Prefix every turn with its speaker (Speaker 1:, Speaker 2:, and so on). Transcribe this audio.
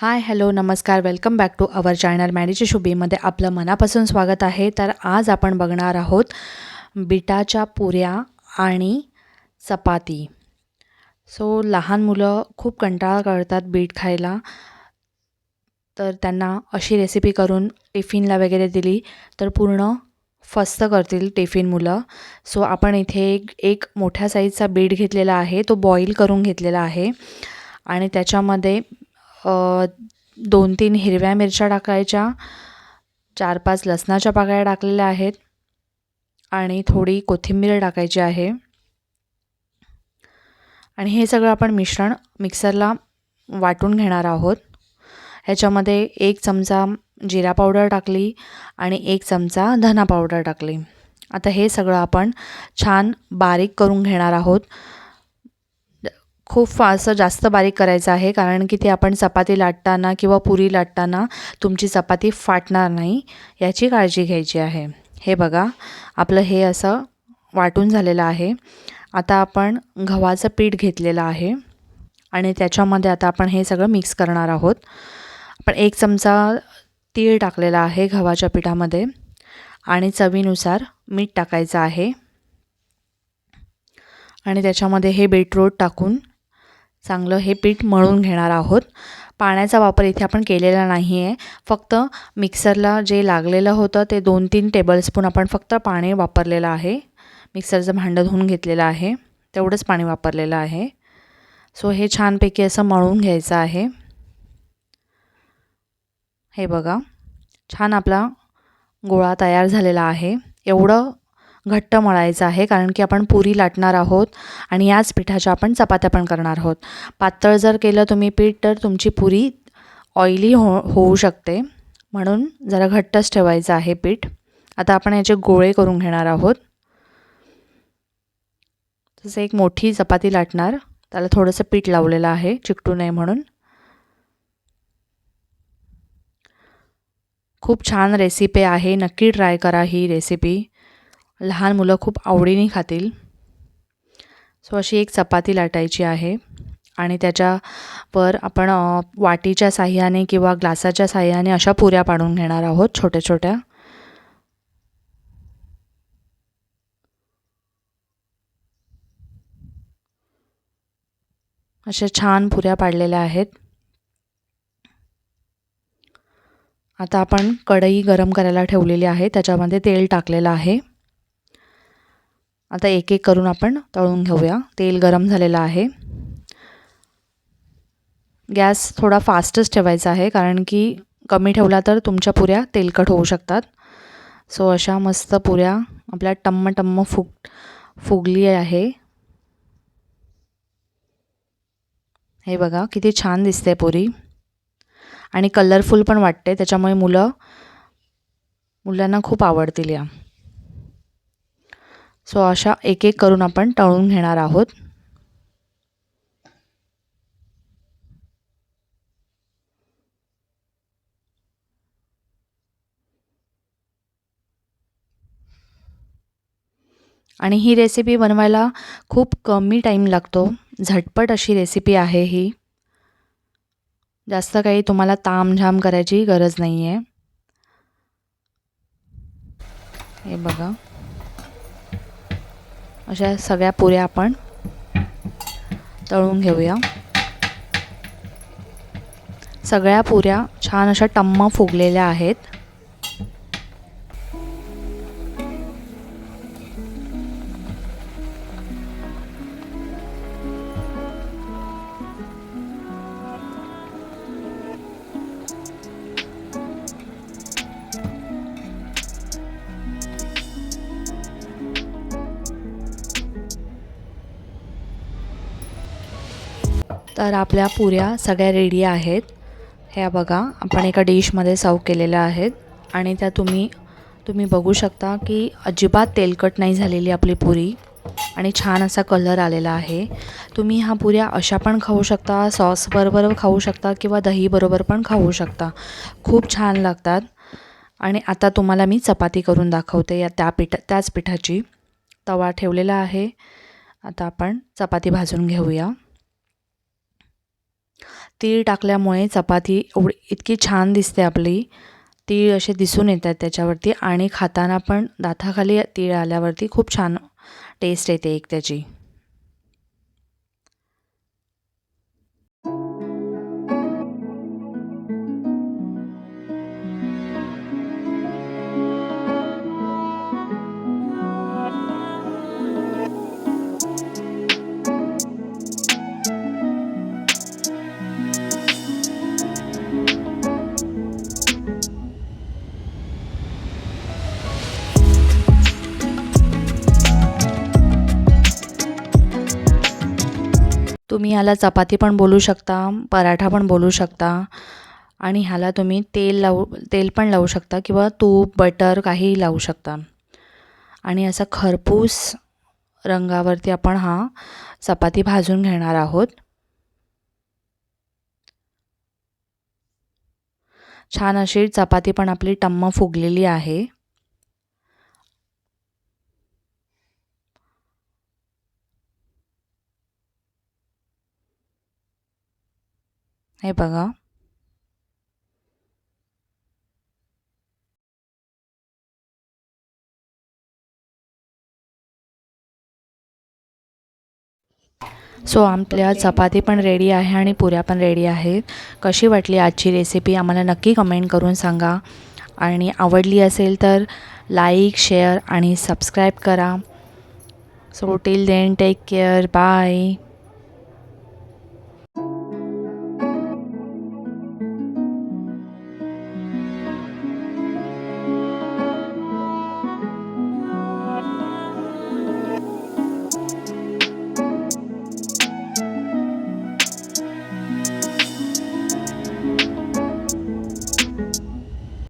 Speaker 1: हाय hello नमस्कार. Welcome back to our channel मॅडीच्या शुभीमध्ये आपलं मनापासून स्वागत आहे. तर आज आपण बघणार आहोत बिटाच्या पुऱ्या आणि चपाती. सो लहान मुलं खूप कंटाळा करतात बीट खायला. तर त्यांना अशी रेसिपी करून टिफिनला वगैरे दिली तर पूर्ण फस्त करतील टिफिन मुलं. सो आपण इथे एक एक मोठ्या साईजचा बीट घेतलेला आहे. तो बॉईल करून घेतलेला आहे. आणि त्याच्यामध्ये दोन तीन हिरव्या मिरच्या टाकायच्या. चार पाच लसणाच्या पाकळ्या टाकलेल्या आहेत. आणि थोडी कोथिंबीर टाकायची आहे. आणि हे सगळं आपण मिश्रण मिक्सरला वाटून घेणार आहोत. ह्याच्यामध्ये एक चमचा जिरा पावडर टाकली आणि एक चमचा धना पावडर टाकली. आता हे सगळं आपण छान बारीक करून घेणार आहोत. खूप असं जास्त बारीक करायचं आहे कारण की ते आपण चपाती लाटताना किंवा पुरी लाटताना तुमची चपाती फाटणार नाही याची काळजी घ्यायची आहे. हे बघा आपलं हे असं वाटून झालेलं आहे. आता आपण गव्हाचं पीठ घेतलेलं आहे आणि त्याच्यामध्ये आता आपण हे सगळं मिक्स करणार आहोत. आपण एक चमचा तीळ टाकलेला आहे गव्हाच्या पिठामध्ये आणि चवीनुसार मीठ टाकायचं आहे. आणि त्याच्यामध्ये हे बीटरूट टाकून चांगलं हे पीठ मळून घेणार आहोत. पाण्याचा वापर इथे आपण केलेला नाही आहे फक्त मिक्सरला जे लागलेलं होतं ते दोन तीन टेबलस्पून आपण फक्त पाणी वापरलेलं आहे. मिक्सरचं भांडं धुवून घेतलेलं आहे. तेवढंच पाणी वापरलेलं आहे. सो हे छानपैकी असं मळून घ्यायचं आहे. हे बघा. छान आपला गोळा तयार झालेला आहे. एवढं घट्ट मळायचं आहे कारण की आपण पुरी लाटणार आहोत आणि याच पिठाच्या आपण चपात्या पण करणार आहोत. पातळ जर केलं तुम्ही पीठ तर तुमची पुरी ऑइली हो होऊ शकते. म्हणून जरा घट्टच ठेवायचं आहे पीठ. आता आपण याचे गोळे करून घेणार आहोत. तसं एक मोठी चपाती लाटणार. त्याला थोडंसं पीठ लावलेलं आहे चिकटू नये म्हणून. खूप छान रेसिपी आहे. नक्की ट्राय करा ही रेसिपी लहान मुलं खूप आवडीने खातील. सो अशी एक चपाती लाटायची आहे. आणि त्याच्यावर आपण वाटीच्या साह्याने किंवा ग्लासाच्या साह्याने अशा पुऱ्या पाडून घेणार आहोत छोट्या छोट्या. अशा छान पुऱ्या पाडलेल्या आहेत. आता आपण कढई गरम करायला ठेवलेली आहे. त्याच्यामध्ये तेल टाकलेलं आहे. आता एक एक करून आपण तळून घेऊया. तेल गरम झालेलं आहे. गॅस थोडा फास्टच ठेवायचा आहे कारण की कमी ठेवला तर तुमच्या पुऱ्या तेलकट होऊ शकतात. सो अशा मस्त पुऱ्या आपल्या टम्म टम्म फुग फुगली आहे. हे बघा किती छान दिसते पुरी. आणि कलरफुल पण वाटते त्याच्यामुळे मुलं मुलांना खूप आवडतील या. सो अशा एक एक करून आपण तळून घेणार आहोत. आणि ही रेसिपी बनवायला खूप कमी टाईम लागतो. झटपट अशी रेसिपी आहे ही. जास्त काही तुम्हाला तामझाम करायची गरज नाही आहे हे बघा. अशा सगळ्या पुऱ्या आपण तळून घेऊया. सगळ्या पुऱ्या छान अशा टम्म फुगलेल्या आहेत. तर आपल्या पुऱ्या सगळ्या रेडी आहेत. ह्या बघा आपण एका डिशमध्ये सर्व केलेल्या आहेत. आणि त्या तुम्ही तुम्ही बघू शकता की अजिबात तेलकट नाही झालेली आपली पुरी. आणि छान असा कलर आलेला आहे. तुम्ही ह्या पुऱ्या अशा पण खाऊ शकता सॉसबरोबर खाऊ शकता किंवा दहीबरोबर पण खाऊ शकता. खूप छान लागतात. आणि आता तुम्हाला मी चपाती करून दाखवते या त्या पिठा त्याच पिठाची. तवा ठेवलेला आहे. आता आपण चपाती भाजून घेऊया. तीळ टाकल्यामुळे चपाती एवढी इतकी छान दिसते आपली. तीळ असे दिसून येतात त्याच्यावरती आणि खाताना पण दाताखाली तीळ आल्यावरती खूप छान टेस्ट येते एक त्याची. तुम्ही ह्याला चपाती पण बोलू शकता पराठा पण बोलू शकता आणि ह्याला तुम्ही तेल लावू तेल पण लावू शकता किंवा तूप बटर काहीही लावू शकता. आणि असा खरपूस रंगावरती आपण हा चपाती भाजून घेणार आहोत. छान अशी चपाती पण आपली टम्म फुगलेली आहे. हे बघा. सो आपल्या चपाती पण रेडी आहे आणि पुऱ्या पण रेडी आहेत. कशी वाटली आजची रेसिपी आम्हाला नक्की कमेंट करून सांगा. आणि आवडली असेल तर लाईक शेअर आणि सबस्क्राईब करा. So till then take care bye